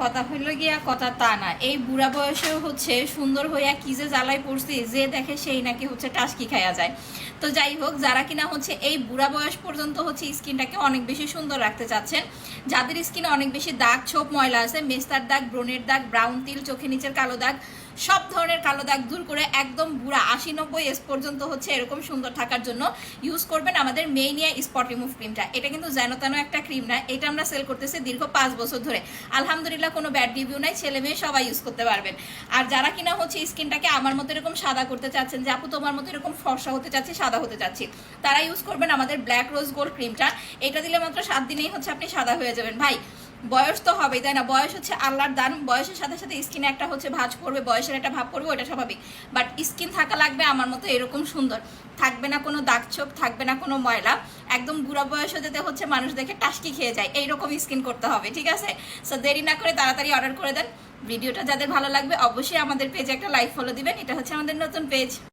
কথা হইল গিয়া, কথা তা না। এই বুড়া বয়সেও হচ্ছে সুন্দর হইয়া কি যে জ্বালায় পড়ছি, যে দেখে সেই নাকি হচ্ছে টাস্কি খাইয়া যায়। তো যাই হোক, যারা কিনা হচ্ছে এই বুড়া বয়স পর্যন্ত হচ্ছে স্কিনটাকে অনেক বেশি সুন্দর রাখতে চাচ্ছেন, যাদের স্কিনে অনেক বেশি দাগ, ছোপ, ময়লা আছে, মেস্তার দাগ, ব্রণের দাগ ব্রাউন তিল চোখে নিচের কালো দাগ, সব ধরনের কালো দাগ দূর করে একদম বুড়া আশি নব্বই এস পর্যন্ত হচ্ছে এরকম সুন্দর থাকার জন্য ইউজ করবেন আমাদের মেইনিয়া স্পট রিমুভ ক্রিমটা এটা কিন্তু যেন তেন একটা ক্রিম না, এটা আমরা সেল করতেছি দীর্ঘ পাঁচ বছর ধরে। আলহামদুলিল্লাহ কোনো ব্যাড রিভিউ নাই, ছেলে মেয়ে সবাই ইউজ করতে পারবেন। আর যারা কিনা হচ্ছে স্কিনটাকে আমার মতো এরকম সাদা করতে চাচ্ছেন, যে আপু তোমার মতো এরকম ফর্সা হতে চাচ্ছি, সাদা হতে চাচ্ছি। তারা ইউজ করবেন আমাদের ব্ল্যাক রোজ গোল্ড ক্রিমটা এটা দিলে মাত্র সাত দিনেই হচ্ছে আপনি সাদা হয়ে যাবেন। ভাই, বয়স তো হবেই, তাই না? বয়স হচ্ছে আল্লাহর দান, বয়সের সাথে সাথে স্কিনে একটা হচ্ছে ভাজ পড়বে, বয়সের একটা ভাব পড়বে, ওটা স্বাভাবিক। বাট স্কিন থাকা লাগবে আমার মতো এরকম সুন্দর। থাকবে না কোনো দাগ ছোপ, থাকবে না কোনো ময়লা। একদম বুড়া বয়সে যেতে হচ্ছে মানুষ দেখে টাস্কি খেয়ে যায়। এইরকম স্কিন করতে হবে, ঠিক আছে? সো দেরি না করে তাড়াতাড়ি অর্ডার করে দেন। ভিডিওটা যাদের ভালো লাগবে, অবশ্যই আমাদের পেজে একটা লাইক ফলো দিবেন। এটা হচ্ছে আমাদের নতুন পেজ